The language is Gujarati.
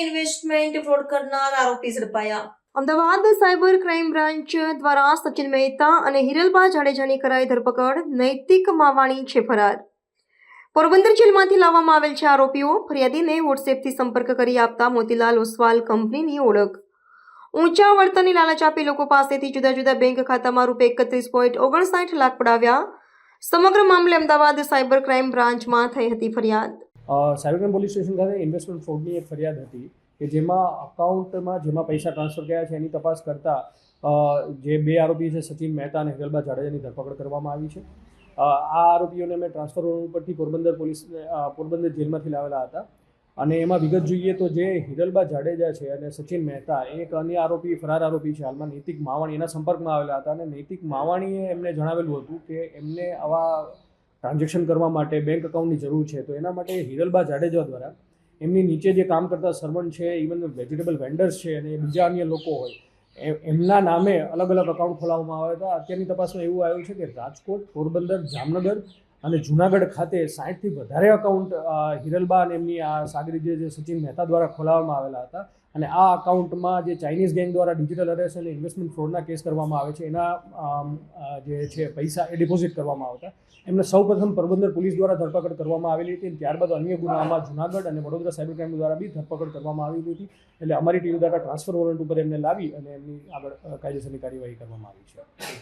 ઇન્વેસ્ટમેન્ટ ફ્રોડ કરનાર આરોપી ઝડપાયા. અમદાવાદ સાયબર ક્રાઇમ બ્રાન્ચ દ્વારા સચિન મહેતા અને હિરલબા જાડેજાની કરાઈ ધરપકડ, નૈતિક માવાણી છે ફરાર. પોરબંદર જેલમાંથી લાવવામાં આવેલ છે આરોપીઓ, ફરિયાદીને વોટ્સએપથી સંપર્ક કરી આપતા મોતીલાલ ઓસવાલ કંપનીની ઓળખ. ઊંચા વળતરની લાલચ આપી લોકો પાસેથી જુદા જુદા બેંક ખાતામાં રૂપે એકત્રીસ પોઈન્ટ ઓગણસાઠ લાખ પડાવ્યા. સમગ્ર મામલે અમદાવાદ સાયબર ક્રાઇમ બ્રાન્ચમાં થઈ હતી ફરિયાદ. અ, સાયબરક્રાઇમ પોલીસ સ્ટેશન ખાતે ઇન્વેસ્ટમેન્ટ ફ્રોડની એક ફરિયાદ હતી કે જેમાં અકાઉન્ટમાં જેમાં પૈસા ટ્રાન્સફર ગયા છે એની તપાસ કરતા જે બે આરોપી છે સચિન મહેતા અને હેગલબા જાડેજાની ધરપકડ કરવામાં આવી છે. આ આરોપીઓને મેં ટ્રાન્સફર ઉપરથી પોરબંદર પોલીસ પોરબંદર જેલમાંથી લાવેલા હતા. અને એમાં વિગત જોઈએ તો જે હિરલબા જાડેજા છે અને સચિન મહેતા એક અન્ય આરોપી ફરાર આરોપી છે હાલમાં નૈતિક માવાણી એના સંપર્કમાં આવેલા હતા અને નૈતિક માવાણીએ એમને જણાવેલું હતું કે એમને આવા ટ્રાન્ઝેક્શન કરવા માટે બેંક અકાઉન્ટની જરૂર છે, તો એના માટે હિરલબા જાડેજા દ્વારા એમની નીચે જે કામ કરતા સર્વન્ટ છે ઇવન વેજીટેબલ વેન્ડર્સ છે અને બીજા અન્ય લોકો હોય એમના નામે અલગ અલગ અકાઉન્ટ ખોલાવવામાં આવ્યા હતા. અત્યારની તપાસમાં એવું આવ્યું છે કે રાજકોટ, પોરબંદર, જામનગર અને જુનાગઢ ખાતે સાઠથી વધારે અકાઉન્ટ હિરલબા અને એમની આ સાગરી જે સચિન મહેતા દ્વારા ખોલાવવામાં આવેલા હતા. અને આ અકાઉન્ટમાં જે ચાઇનીઝ ગેંગ દ્વારા ડિજિટલ અરેસ્ટ અને ઇન્વેસ્ટમેન્ટ ફ્રોડના કેસ કરવામાં આવે છે, એના જે છે, પૈસા એ ડિપોઝિટ કરવામાં આવતા. એમને સૌપ્રથમ પોરબંદર પોલીસ દ્વારા ધરપકડ કરવામાં આવેલી હતી ત્યારબાદ અન્ય ગુનામાં જુનાગઢ અને વડોદરા સાયબર ક્રાઇમ દ્વારા બી ધરપકડ કરવામાં આવી હતી. એટલે અમારી ટીમ દ્વારા ટ્રાન્સફર વોરંટ ઉપર એમને લાવી અને એમની આગળ કાયદેસરની કાર્યવાહી કરવામાં આવી છે.